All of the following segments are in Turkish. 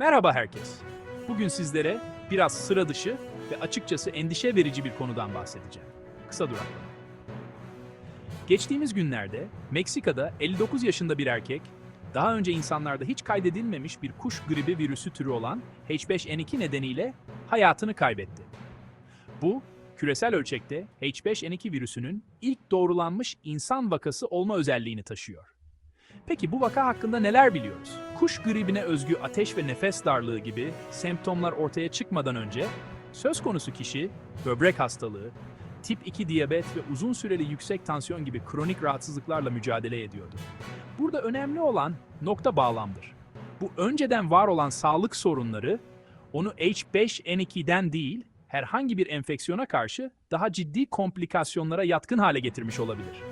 Merhaba herkes. Bugün sizlere biraz sıra dışı ve açıkçası endişe verici bir konudan bahsedeceğim. Kısa duraklama. Geçtiğimiz günlerde Meksika'da 59 yaşında bir erkek, daha önce insanlarda hiç kaydedilmemiş bir kuş gribi virüsü türü olan H5N2 nedeniyle hayatını kaybetti. Bu, küresel ölçekte H5N2 virüsünün ilk doğrulanmış insan vakası olma özelliğini taşıyor. Peki bu vaka hakkında neler biliyoruz? Kuş gribine özgü ateş ve nefes darlığı gibi semptomlar ortaya çıkmadan önce söz konusu kişi böbrek hastalığı, tip 2 diyabet ve uzun süreli yüksek tansiyon gibi kronik rahatsızlıklarla mücadele ediyordu. Burada önemli olan nokta bağlamdır. Bu önceden var olan sağlık sorunları onu H5N2'den değil, herhangi bir enfeksiyona karşı daha ciddi komplikasyonlara yatkın hale getirmiş olabilir.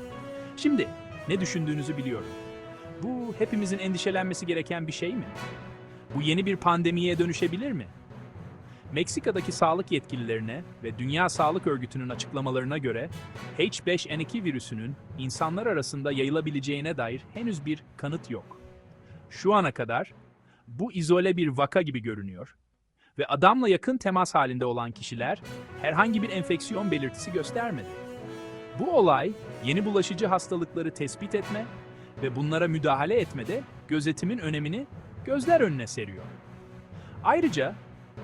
Şimdi ne düşündüğünüzü biliyorum. Bu hepimizin endişelenmesi gereken bir şey mi? Bu yeni bir pandemiye dönüşebilir mi? Meksika'daki sağlık yetkililerine ve Dünya Sağlık Örgütü'nün açıklamalarına göre H5N2 virüsünün insanlar arasında yayılabileceğine dair henüz bir kanıt yok. Şu ana kadar bu izole bir vaka gibi görünüyor ve adamla yakın temas halinde olan kişiler herhangi bir enfeksiyon belirtisi göstermedi. Bu olay yeni bulaşıcı hastalıkları tespit etme ve bunlara müdahale etmede gözetimin önemini gözler önüne seriyor. Ayrıca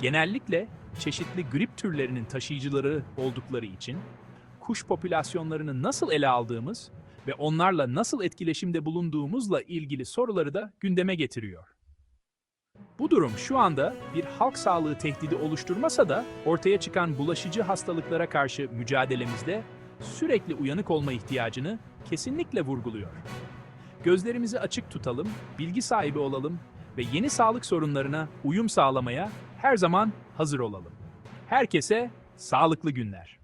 genellikle çeşitli grip türlerinin taşıyıcıları oldukları için kuş popülasyonlarını nasıl ele aldığımız ve onlarla nasıl etkileşimde bulunduğumuzla ilgili soruları da gündeme getiriyor. Bu durum şu anda bir halk sağlığı tehdidi oluşturmasa da ortaya çıkan bulaşıcı hastalıklara karşı mücadelemizde sürekli uyanık olma ihtiyacını kesinlikle vurguluyor. Gözlerimizi açık tutalım, bilgi sahibi olalım ve yeni sağlık sorunlarına uyum sağlamaya her zaman hazır olalım. Herkese sağlıklı günler.